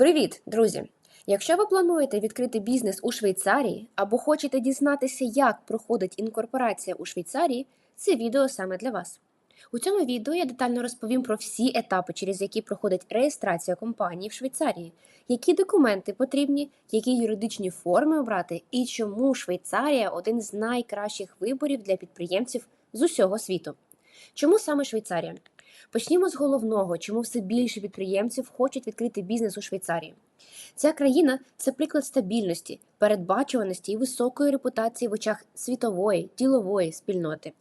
Привіт, друзі! Якщо ви плануєте відкрити бізнес у Швейцарії або хочете дізнатися, як проходить інкорпорація у Швейцарії, це відео саме для вас. У цьому відео я детально розповім про всі етапи, через які проходить реєстрація компанії в Швейцарії, які документи потрібні, які юридичні форми обрати і чому Швейцарія один з найкращих виборів для підприємців з усього світу. Чому саме Швейцарія? Почнімо з головного, чому все більше підприємців хочуть відкрити бізнес у Швейцарії. Ця країна це приклад стабільності, передбачуваності і високої репутації в очах світової ділової спільноти.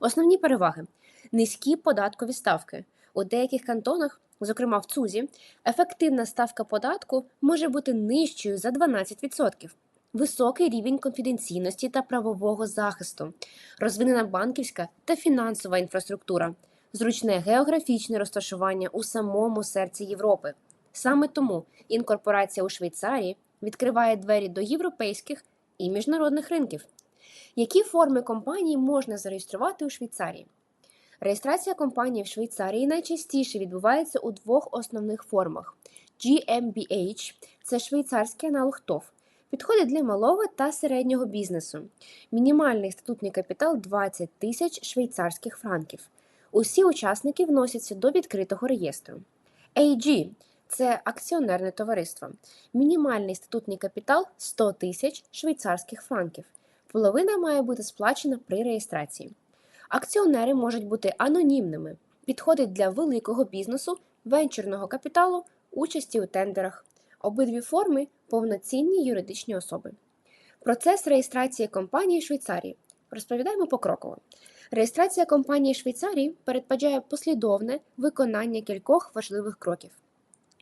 Основні переваги: низькі податкові ставки. У деяких кантонах, зокрема в ЦУЗі, ефективна ставка податку може бути нижчою за 12%. Високий рівень конфіденційності та правового захисту, розвинена банківська та фінансова інфраструктура, зручне географічне розташування у самому серці Європи. Саме тому інкорпорація у Швейцарії відкриває двері до європейських і міжнародних ринків. Які форми компанії можна зареєструвати у Швейцарії? Реєстрація компанії в Швейцарії найчастіше відбувається у двох основних формах: GmbH це швейцарський аналог ТОВ, підходить для малого та середнього бізнесу. Мінімальний статутний капітал 20 тисяч швейцарських франків. Усі учасники вносяться до відкритого реєстру. AG це акціонерне товариство. Мінімальний статутний капітал 100 тисяч швейцарських франків. Половина має бути сплачена при реєстрації. Акціонери можуть бути анонімними, підходить для великого бізнесу, венчурного капіталу, участі у тендерах. Обидві форми повноцінні юридичні особи. Процес реєстрації компанії в Швейцарії. Розповідаємо покроково. Реєстрація компанії Швейцарії передбачає послідовне виконання кількох важливих кроків.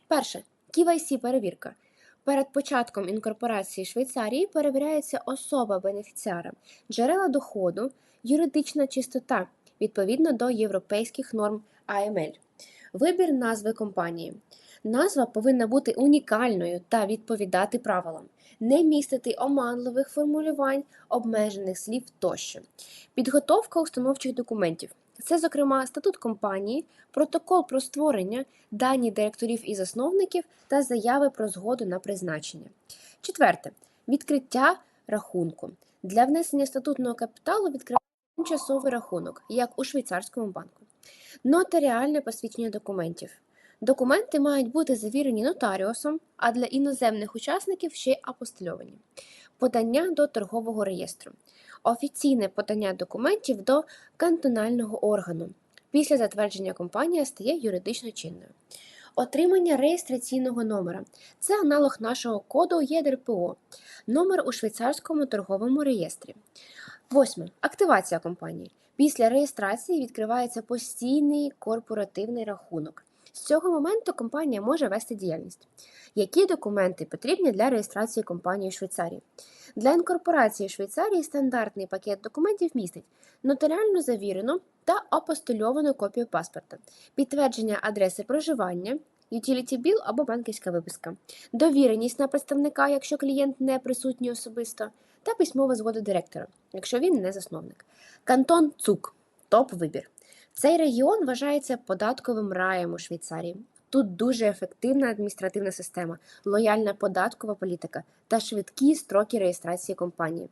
Перше KYC перевірка. Перед початком інкорпорації Швейцарії перевіряється особа бенефіціара, джерела доходу, юридична чистота відповідно до європейських норм AML. Вибір назви компанії. Назва повинна бути унікальною та відповідати правилам, не містити оманливих формулювань, обмежених слів тощо. Підготовка установчих документів. Це, зокрема, статут компанії, протокол про створення, дані директорів і засновників та заяви про згоду на призначення. Четверте відкриття рахунку. Для внесення статутного капіталу відкривається тимчасовий рахунок, як у швейцарському банку. Нотаріальне посвідчення документів. Документи мають бути завірені нотаріусом, а для іноземних учасників ще й апостильовані. Подання до торгового реєстру. Офіційне подання документів до кантонального органу. Після затвердження компанія стає юридично чинною. Отримання реєстраційного номера це аналог нашого коду ЄДРПО, номер у швейцарському торговому реєстрі. Восьме. Активація компанії. Після реєстрації відкривається постійний корпоративний рахунок. З цього моменту компанія може вести діяльність. Які документи потрібні для реєстрації компанії в Швейцарії? Для інкорпорації Швейцарії стандартний пакет документів містить нотаріально завірену та апостильовану копію паспорта, підтвердження адреси проживання, utility bill або банківська виписка, довіреність на представника, якщо клієнт не присутній особисто, та письмова згода директора, якщо він не засновник. Кантон ЦУК топ-вибір. Цей регіон вважається податковим раєм у Швейцарії. Тут дуже ефективна адміністративна система, лояльна податкова політика та швидкі строки реєстрації компанії.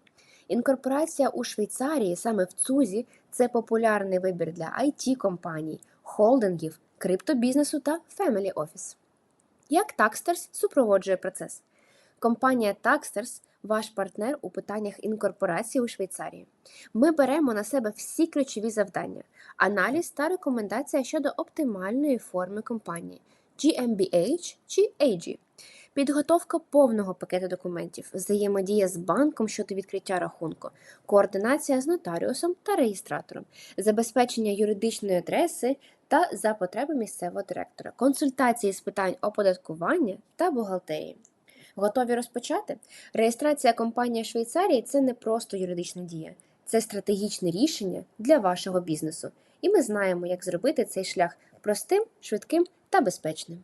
Інкорпорація у Швейцарії саме в ЦУЗі це популярний вибір для it компаній, холдингів, криптобізнесу та Family Office. Як Taxters супроводжує процес? Компанія Taxters – ваш партнер у питаннях інкорпорації у Швейцарії. Ми беремо на себе всі ключові завдання, аналіз та рекомендація щодо оптимальної форми компанії GmbH чи AG. Підготовка повного пакету документів, взаємодія з банком щодо відкриття рахунку, координація з нотаріусом та реєстратором, забезпечення юридичної адреси та за потреби місцевого директора, консультації з питань оподаткування та бухгалтерії. Готові розпочати? Реєстрація компанії в Швейцарії це не просто юридична дія, це стратегічне рішення для вашого бізнесу. І ми знаємо, як зробити цей шлях простим, швидким та безпечним.